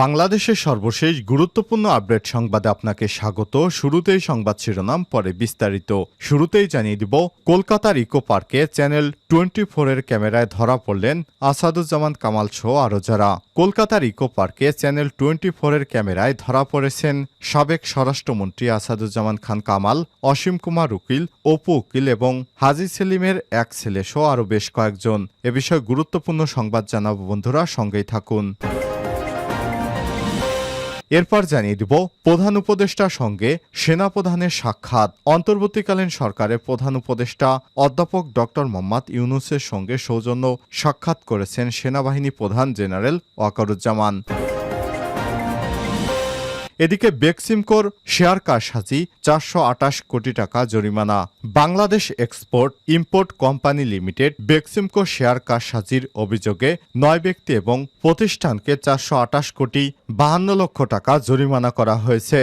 বাংলাদেশের সর্বশেষ গুরুত্বপূর্ণ আপডেট সংবাদে আপনাকে স্বাগত। শুরুতেই সংবাদ শিরোনাম, পরে বিস্তারিত। শুরুতেই জানিয়ে দিব, কলকাতার ইকো পার্কে চ্যানেল টোয়েন্টি ফোরের ক্যামেরায় ধরা পড়লেন আসাদুজ্জামান কামাল সহ আরও যারা। কলকাতার ইকো পার্কে চ্যানেল টোয়েন্টি ফোরের ক্যামেরায় ধরা পড়েছেন সাবেক স্বরাষ্ট্রমন্ত্রী আসাদুজ্জামান খান কামাল, অসীম কুমার উকিল, অপু উকিল এবং হাজি সেলিমের এক ছেলে সহ আরও বেশ কয়েকজন। এ বিষয়ে গুরুত্বপূর্ণ সংবাদ জানাব বন্ধুরা, সঙ্গেই থাকুন। এরপর জানিয়ে দিব প্রধান উপদেষ্টার সঙ্গে সেনাপ্রধানের সাক্ষাৎ। অন্তর্বর্তীকালীন সরকারের প্রধান উপদেষ্টা অধ্যাপক ডক্টর মোহাম্মদ ইউনুসের সঙ্গে সৌজন্য সাক্ষাৎ করেছেন সেনাবাহিনী প্রধান জেনারেল ওয়াকারুজ্জামান। এদিকে বেক্সিমকোর শেয়ার কারসাজি চারশো আটাশ কোটি টাকা জরিমানা। Bangladesh export import company limited Beximco share কারসাজির অভিযোগে নয় ব্যক্তি এবং প্রতিষ্ঠানকে চারশো আটাশ কোটি বাহান্ন লক্ষ টাকা জরিমানা করা হয়েছে।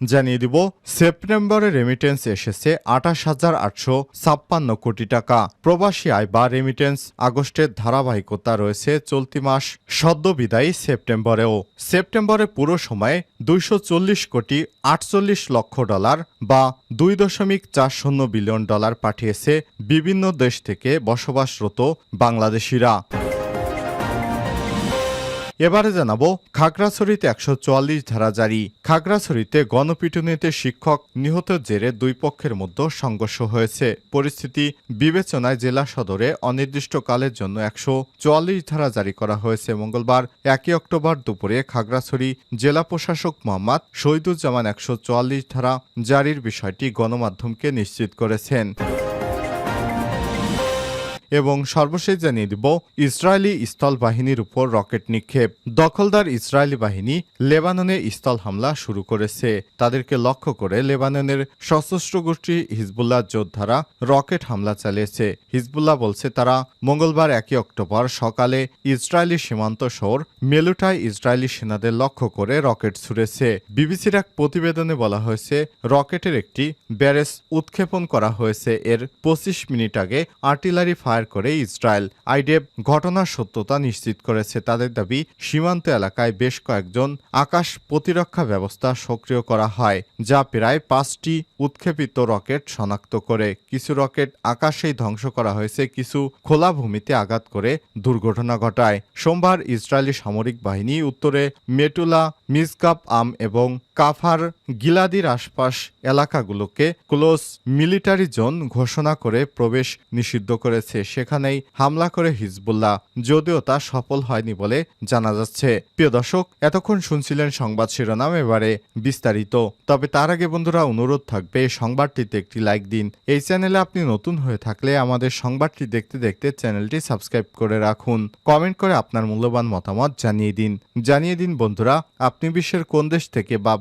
জানিয়ে দিব, সেপ্টেম্বরে রেমিটেন্স এসেছে আঠাশ হাজার আটশো ছাপ্পান্ন কোটি টাকা। প্রবাসী আয় বা রেমিটেন্স আগস্টের ধারাবাহিকতা রয়েছে চলতি মাস সদ্য বিদায়ী সেপ্টেম্বরেও। সেপ্টেম্বরে পুরো সময়ে দুইশো চল্লিশ কোটি আটচল্লিশ লক্ষ ডলার বা দুই দশমিক চার শূন্য বিলিয়ন ডলার পাঠিয়েছে বিভিন্ন দেশ থেকে বসবাসরত বাংলাদেশিরা। এবারে জানাব, খাগড়াছড়িতে একশো চুয়াল্লিশ ধারা জারি। খাগড়াছড়িতে গণপিটুনিতে শিক্ষক নিহতের জেরে দুই পক্ষের মধ্যে সংঘর্ষ হয়েছে। পরিস্থিতি বিবেচনায় জেলা সদরে অনির্দিষ্টকালের জন্য একশো চুয়াল্লিশ ধারা জারি করা হয়েছে। মঙ্গলবার একই অক্টোবর দুপুরে খাগড়াছড়ি জেলা প্রশাসক মোহাম্মদ শহীদুজ্জামান একশো চুয়াল্লিশ ধারা জারির বিষয়টি গণমাধ্যমকে নিশ্চিত করেছেন। এবং সর্বশেষ জানিয়ে দিব, ইসরায়েলি স্থল বাহিনীর উপর রকেট নিক্ষেপ। দখলদার ইসরায়েলি বাহিনী লেবাননে স্থল হামলা শুরু করেছে। তাদেরকে লক্ষ্য করে লেবাননের সশস্ত্র গোষ্ঠী হিজবুল্লাহ যোদ্ধারা রকেট হামলা চালিয়েছে। হিজবুল্লাহ বলছে, তারা মঙ্গলবার একই অক্টোবর সকালে ইসরায়েলি সীমান্ত শহর মেলুটায় ইসরায়েলি সেনাদের লক্ষ্য করে রকেট ছুড়েছে। বিবিসির এক প্রতিবেদনে বলা হয়েছে, রকেটের একটি ব্যারেজ উৎক্ষেপণ করা হয়েছে। এর পঁচিশ মিনিট আগে আর্টিলারি ফায়ার করে ইসরায়েল। আইডেব ঘটনার সত্যতা নিশ্চিত করেছে। তাদের দাবি, সীমান্ত এলাকায় বেশ কয়েকজন আকাশ প্রতিরক্ষা ব্যবস্থা সক্রিয় করা হয়, যা প্রায় পাঁচটি উৎক্ষেপিত রকেট শনাক্ত করে। কিছু রকেট আকাশেই ধ্বংস করা হয়েছে, কিছু খোলা ভূমিতে আঘাত করে দুর্ঘটনা ঘটায়। সোমবার ইসরায়েলি সামরিক বাহিনী উত্তরে মেটুলা মিসকাপ আম এবং কাফার গিলাদির আশপাশ এলাকাগুলোকে ক্লোজ মিলিটারি জোন ঘোষণা করে প্রবেশ নিষিদ্ধ করেছে। সেখানেই হামলা করে হিজবুল্লাহ, যদিও তা সফল হয়নি বলে জানা যাচ্ছে। প্রিয় দর্শক, এতক্ষণ শুনছিলেন সংবাদ শিরোনাম, এবারে বিস্তারিত। তবে তার আগে বন্ধুরা, অনুরোধ থাকবে, সংবাদটিতে একটি লাইক দিন। এই চ্যানেলে আপনি নতুন হয়ে থাকলে আমাদের সংবাদটি দেখতে দেখতে চ্যানেলটি সাবস্ক্রাইব করে রাখুন। কমেন্ট করে আপনার মূল্যবান মতামত জানিয়ে দিন। জানিয়ে দিন বন্ধুরা, আপনি বিশ্বের কোন দেশ থেকে বা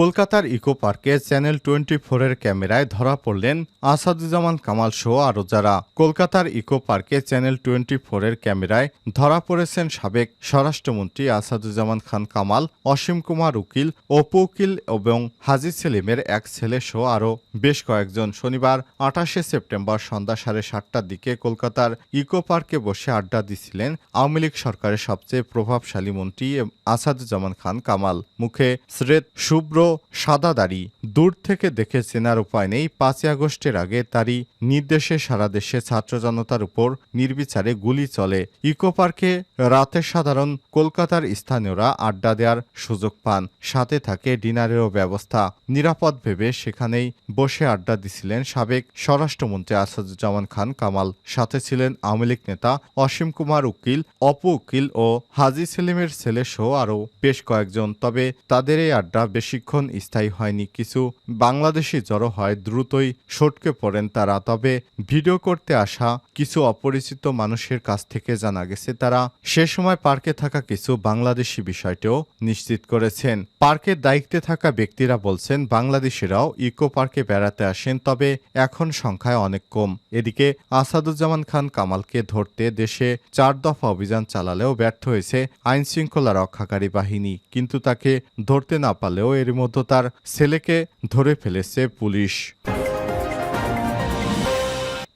কলকাতার ইকো পার্কে চ্যানেল টোয়েন্টি ফোরের ক্যামেরায় ধরা পড়লেন আসাদুজ্জামান কামাল সহ আরও যারা। কলকাতার ইকো পার্কে চ্যানেল টোয়েন্টি ফোরের ক্যামেরায় ধরা পড়েছেন সাবেক স্বরাষ্ট্রমন্ত্রী আসাদুজ্জামান খান কামাল, অসীম কুমার উকিল অপু উকিল এবং হাজি সেলিমের এক ছেলে সহ আরও বেশ কয়েকজন। শনিবার আঠাশে সেপ্টেম্বর সন্ধ্যা সাড়ে সাতটার দিকে কলকাতার ইকো পার্কে বসে আড্ডা দিছিলেন আওয়ামী লীগ সরকারের সবচেয়ে প্রভাবশালী মন্ত্রী আসাদুজ্জামান খান কামাল। মুখে শ্রেত শুভ্র সাদা দাড়ি দূর থেকে দেখে চেনার উপায় নেই। পাঁচই আগস্টের আগে তারই নির্দেশে সারা দেশে ছাত্র জনতার উপর নির্বিচারে গুলি চলে। ইকো পার্কে রাতে সাধারণ কলকাতার স্থানীয়রা আড্ডা দেওয়ার সুযোগ পান। সাথে থাকে ডিনারেরও ব্যবস্থা। নিরাপদ ভেবে সেখানেই বসে আড্ডা দিছিলেন সাবেক স্বরাষ্ট্রমন্ত্রী আসাদুজ্জামান খান কামাল। সাথে ছিলেন আওয়ামী লীগ নেতা অসীম কুমার উকিল, অপু উকিল ও হাজি সেলিমের ছেলে সহ আরও বেশ কয়েকজন। তবে তাদের এই আড্ডা বেশিক্ষণ বেশিক্ষণ স্থায়ী হয়নি। কিছু বাংলাদেশি জড়ো হয়, দ্রুতই সটকে পড়েন তারা। তবে ভিডিও করতে আসা কিছু অপরিচিত মানুষের কাছ থেকে জানা গেছে, তারা সে সময় পার্কে থাকা কিছু বাংলাদেশি বিষয়টিও নিশ্চিত করেছেন। পার্কের দায়িত্বে থাকা ব্যক্তিরা বলছেন, বাংলাদেশিরাও ইকো পার্কে বেড়াতে আসেন, তবে এখন সংখ্যায় অনেক কম। এদিকে আসাদুজ্জামান খান কামালকে ধরতে দেশে চার দফা অভিযান চালালেও ব্যর্থ হয়েছে আইন শৃঙ্খলা রক্ষাকারী বাহিনী। কিন্তু তাকে ধরতে না পারলেও এর মধ্যে তার ছেলেকে ধরে ফেলেছে পুলিশ।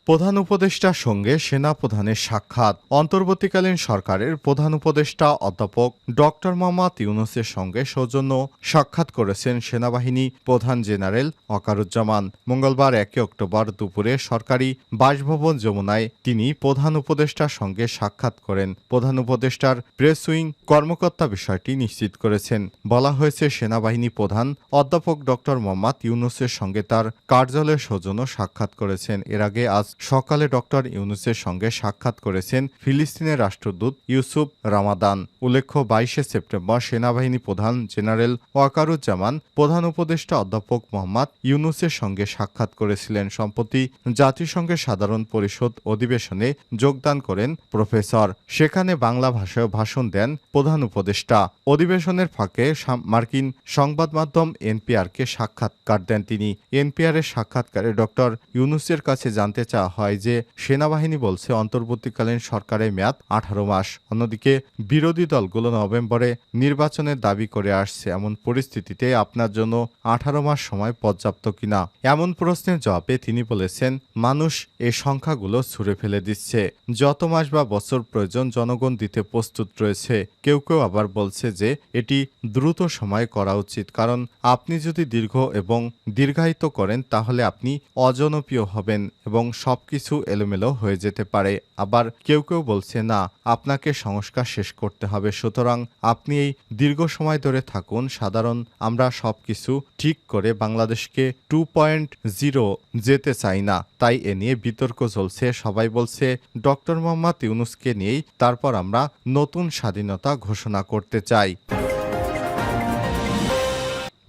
প্রধান উপদেষ্টার সঙ্গে সেনা প্রধানের সাক্ষাৎ। অন্তর্বর্তীকালীন সরকারের প্রধান উপদেষ্টা অধ্যাপক ডক্টর মোহাম্মদ ইউনুসের সঙ্গে সৌজন্য সাক্ষাৎ করেছেন সেনাবাহিনী প্রধান জেনারেল অকারুজ্জামান। মঙ্গলবার একই অক্টোবর দুপুরে সরকারি বাসভবন যমুনায় তিনি প্রধান উপদেষ্টার সঙ্গে সাক্ষাৎ করেন। প্রধান উপদেষ্টার প্রেস উইং কর্মকর্তা বিষয়টি নিশ্চিত করেছেন। বলা হয়েছে, সেনাবাহিনী প্রধান অধ্যাপক ডক্টর মোহাম্মদ ইউনুসের সঙ্গে তার কার্যালয়ের সৌজন্য সাক্ষাৎ করেছেন। এর আগে আজ সকালে ডক্টর ইউনুসের সঙ্গে সাক্ষাৎ করেছেন ফিলিস্তিনের রাষ্ট্রদূত ইউসুফ রামাদান। উল্লেখ্য, বাইশে সেপ্টেম্বর সেনাবাহিনী প্রধান জেনারেল ওয়াকারুজ্জামান, প্রধান উপদেষ্টা অধ্যাপক মোহাম্মদ ইউনুসের সঙ্গে সাক্ষাৎ করেছিলেন। সম্প্রতি জাতিসংঘের সাধারণ পরিষদ অধিবেশনে যোগদান করেন প্রফেসর। সেখানে বাংলা ভাষায় ভাষণ দেন প্রধান উপদেষ্টা। অধিবেশনের ফাঁকে মার্কিন সংবাদ মাধ্যম এনপিআরকে সাক্ষাৎকার দেন তিনি। এনপিআর এর সাক্ষাৎকারে ডক্টর ইউনুসের কাছে জানতে চাওয়া হয় যে সেনাবাহিনী বলছে অন্তর্বর্তীকালীন সরকারের মেয়াদ আঠারো মাস। অন্যদিকে বিরোধী দলগুলো নভেম্বরে নির্বাচনের দাবি করে আসছে। এমন পরিস্থিতিতে আপনার জন্য আঠারো মাস সময় পর্যাপ্ত কিনা? এমন প্রশ্নের জবাবে তিনি বলেছেন, মানুষ এই সংখ্যাগুলো ছুঁড়ে ফেলে দিচ্ছে। যত মাস বা বছর প্রয়োজন জনগণ দিতে প্রস্তুত রয়েছে। কেউ কেউ আবার বলছে যে এটি দ্রুত সময় করা উচিত। কারণ আপনি যদি দীর্ঘ এবং দীর্ঘায়িত করেন, তাহলে আপনি অজনপ্রিয় হবেন এবং সবকিছু এলোমেলো হয়ে যেতে পারে। আবার কেউ কেউ বলছে, না, আপনাকে সংস্কার শেষ করতে হবে। সুতরাং আপনি এই দীর্ঘ সময় ধরে থাকুন। সাধারণ আমরা সবকিছু ঠিক করে বাংলাদেশকে টু পয়েন্ট জিরো যেতে চাই না। তাই এ নিয়ে বিতর্ক চলছে। সবাই বলছে, ডক্টর মোহাম্মদ ইউনুসকে নিয়েই তারপর আমরা নতুন স্বাধীনতা ঘোষণা করতে চাই।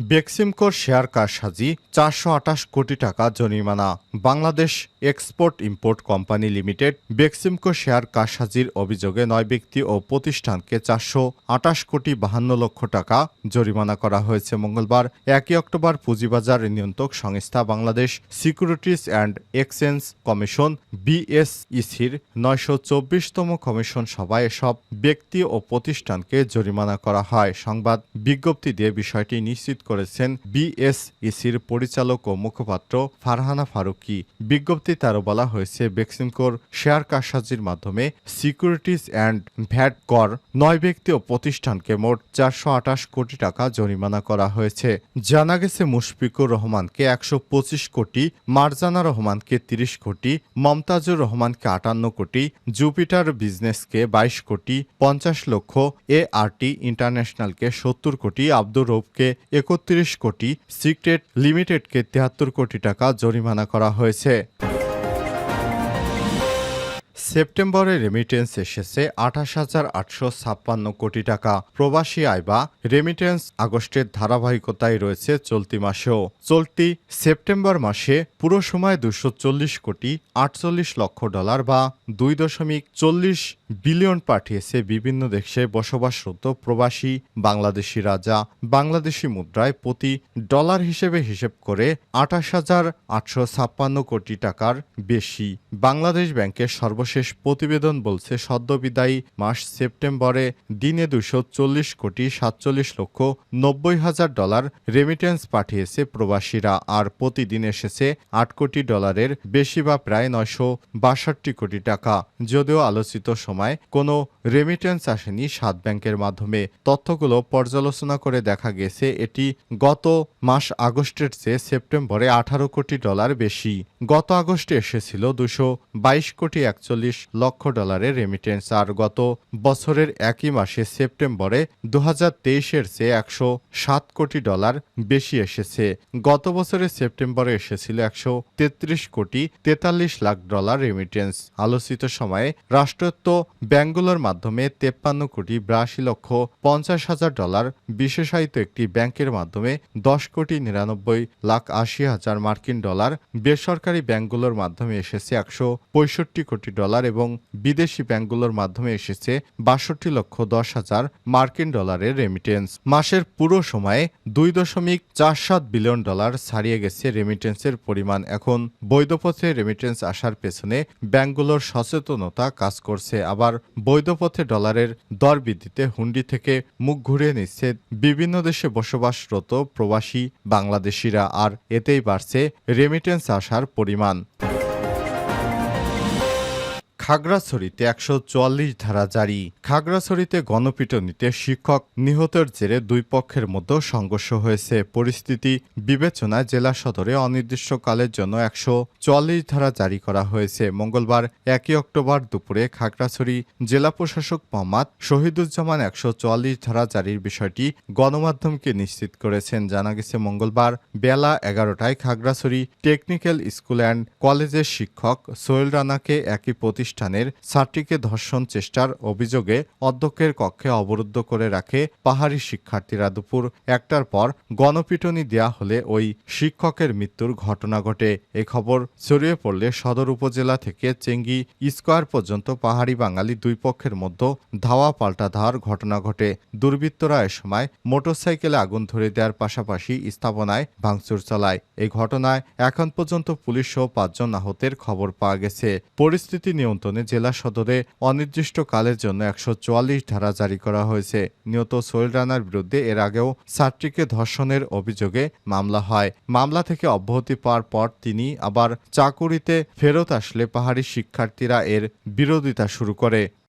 বেক্সিমকোর শেয়ার কারসাজি চারশো আটাশ কোটি টাকা জরিমানা। Bangladesh export import company limited Beximco share কারসাজির অভিযোগে নয় ব্যক্তি ও প্রতিষ্ঠানকে চারশো আটাশ কোটি বাহান্ন লক্ষ টাকা জরিমানা করা হয়েছে মঙ্গলবার, একই অক্টোবর পুঁজিবাজার নিয়ন্ত্রক সংস্থা Bangladesh securities and exchange commission বিএসইসির নয়শো চব্বিশতম কমিশন সভায় এসব ব্যক্তি ও প্রতিষ্ঠানকে জরিমানা করা হয়। সংবাদ বিজ্ঞপ্তি দিয়ে বিষয়টি নিশ্চিত করেছেন বিএসইসির পরিচালক ও মুখপাত্র ফারহানা ফারুকি। বিজ্ঞপ্তিতে আরও বলা হয়েছে বেক্সিমকোর শেয়ার কারসাজির মাধ্যমে সিকিউরিটিজ অ্যান্ড ভ্যাট কর নয় ব্যক্তি ও প্রতিষ্ঠানকে মোট চারশো আটাশ কোটি টাকা জরিমানা করা হয়েছে। জানা গেছে, মুশফিকুর রহমানকে একশো পঁচিশ কোটি, মারজানা রহমানকে তিরিশ কোটি, মমতাজুর রহমানকে আটান্ন কোটি, জুপিটার বিজনেসকে বাইশ কোটি, পঞ্চাশ লক্ষ, এ আরটি ইন্টারন্যাশনালকে সত্তর কোটি, আব্দুর রৌফকে একত্রিশ কোটি, সিক্রেট লিমিটেডকে তিয়াত্তর কোটি টাকা জরিমানা করা হয়েছে। সেপ্টেম্বরে রেমিটেন্স এসেছে আঠাশ হাজার আটশো ছাপ্পান্ন কোটি টাকা। প্রবাসী আয় বা রেমিটেন্স আগস্টের ধারাবাহিকতায় রয়েছে চলতি মাসেও। চলতি সেপ্টেম্বর মাসে পুরো সময় দুশো চল্লিশ কোটি আটচল্লিশ লক্ষ ডলার বা দুই দশমিক চল্লিশ বিলিয়ন পাঠিয়েছে বিভিন্ন দেশে বসবাসরত প্রবাসী বাংলাদেশি রাজা। বাংলাদেশি মুদ্রায় প্রতি ডলার হিসেবে হিসেব করে আঠাশ হাজার আটশো ছাপ্পান্ন কোটি টাকার বেশি। বাংলাদেশ ব্যাংকের সর্বশেষ প্রতিবেদন বলছে সদ্যবিদায়ী মাস সেপ্টেম্বরে দিনে দুশো চল্লিশ কোটি সাতচল্লিশ লক্ষ নব্বই হাজার ডলার রেমিটেন্স পাঠিয়েছে প্রবাসীরা। আর প্রতিদিন এসেছে আট কোটি ডলারের বেশি বা প্রায় নয়শো বাষট্টি কোটি টাকা। যদিও আলোচিত সময় কোনো রেমিটেন্স আসেনি সাত ব্যাংকের মাধ্যমে। তথ্যগুলো পর্যালোচনা করে দেখা গেছে, এটি গত মাস আগস্টের চেয়ে সেপ্টেম্বরে আঠারো কোটি ডলার বেশি। গত আগস্টে এসেছিল দুশো বাইশ কোটি একচল্লিশ চল্লিশ লক্ষ ডলারের রেমিটেন্স আর গত বছরের একই মাসে সেপ্টেম্বরে দু হাজার তেইশের চেয়ে একশো সাত কোটি ডলার বেশি এসেছে। গত বছরের সেপ্টেম্বরে এসেছিল একশো তেত্রিশ কোটি তেতাল্লিশ লাখ ডলার রেমিটেন্স আলোচিত সময়ে রাষ্ট্রত্ব ব্যাংকগুলোর মাধ্যমে তেপ্পান্ন কোটি বিরাশি লক্ষ পঞ্চাশ হাজার ডলার বিশেষায়িত একটি ব্যাংকের মাধ্যমে দশ কোটি নিরানব্বই লাখ আশি হাজার মার্কিন ডলার বেসরকারি ব্যাংকগুলোর মাধ্যমে এসেছে একশো পঁয়ষট্টি কোটি ডলার। এবং বিদেশি ব্যাংকগুলোর মাধ্যমে এসেছে বাষট্টি লক্ষ দশ হাজার মার্কিন ডলারের রেমিটেন্স মাসের পুরো সময়ে দুই দশমিক চার সাত বিলিয়ন ডলার ছাড়িয়ে গেছে রেমিটেন্সের পরিমাণ। এখন বৈধপথে রেমিটেন্স আসার পেছনে ব্যাংকগুলোর সচেতনতা কাজ করছে। আবার বৈধপথে ডলারের দর বৃদ্ধিতে হুন্ডি থেকে মুখ ঘুরিয়ে নিচ্ছে বিভিন্ন দেশে বসবাসরত প্রবাসী বাংলাদেশিরা। আর এতেই বাড়ছে রেমিটেন্স আসার পরিমাণ। খাগড়াছড়িতে একশো চুয়াল্লিশ ধারা জারি। খাগড়াছড়িতে গণপিটুনিতে শিক্ষক নিহতের জেরে দুই পক্ষের মধ্যে সংঘর্ষ হয়েছে। পরিস্থিতি বিবেচনায় জেলা সদরে অনির্দিষ্টকালের জন্য একশো চুয়াল্লিশ ধারা জারি করা হয়েছে। মঙ্গলবার একই অক্টোবর দুপুরে খাগড়াছড়ি জেলা প্রশাসক মোহাম্মদ শহীদুজ্জামান একশো চুয়াল্লিশ ধারা জারির বিষয়টি গণমাধ্যমকে নিশ্চিত করেছেন। জানা গেছে, মঙ্গলবার বেলা এগারোটায় খাগড়াছড়ি টেকনিক্যাল স্কুল অ্যান্ড কলেজের শিক্ষক সোহেল রানাকে একই প্রতিষ্ঠানের ছাত্রীকে ধর্ষণ চেষ্টার অভিযোগে অধ্যক্ষের কক্ষে অবরুদ্ধ করে রাখে পাহাড়ি শিক্ষার্থীরা দুপুর একটার পর গণপিটুনি দেয়া হলে ওই শিক্ষকের মৃত্যুর ঘটনা ঘটে। এ খবর ছড়িয়ে পড়লে সদর উপজেলা থেকে চেঙ্গি স্কোয়ার পর্যন্ত পাহাড়ি বাঙালি দুই পক্ষের মধ্যে ধাওয়া পাল্টা ঘটনা ঘটে। দুর্বৃত্তরা এ সময় মোটরসাইকেলে আগুন ধরে দেওয়ার পাশাপাশি স্থাপনায় ভাঙচুর চালায়। এই ঘটনায় এখন পর্যন্ত পুলিশ সহ পাঁচজন আহতের খবর পাওয়া গেছে। পরিস্থিতি নিয়ন্ত্রণে জেলা সদরে অনির্দিষ্টকালের জন্য একশো চুয়াল্লিশ ধারা জারি করা হয়েছে। নিহত সোহেল রানার বিরুদ্ধে এর আগেও ছাত্রীকে ধর্ষণের অভিযোগে মামলা হয়। মামলা থেকে অব্যাহতি পাওয়ার পর তিনি আবার চাকুরিতে ফেরত আসলে পাহাড়ি শিক্ষার্থীরা এর বিরোধিতা শুরু করে।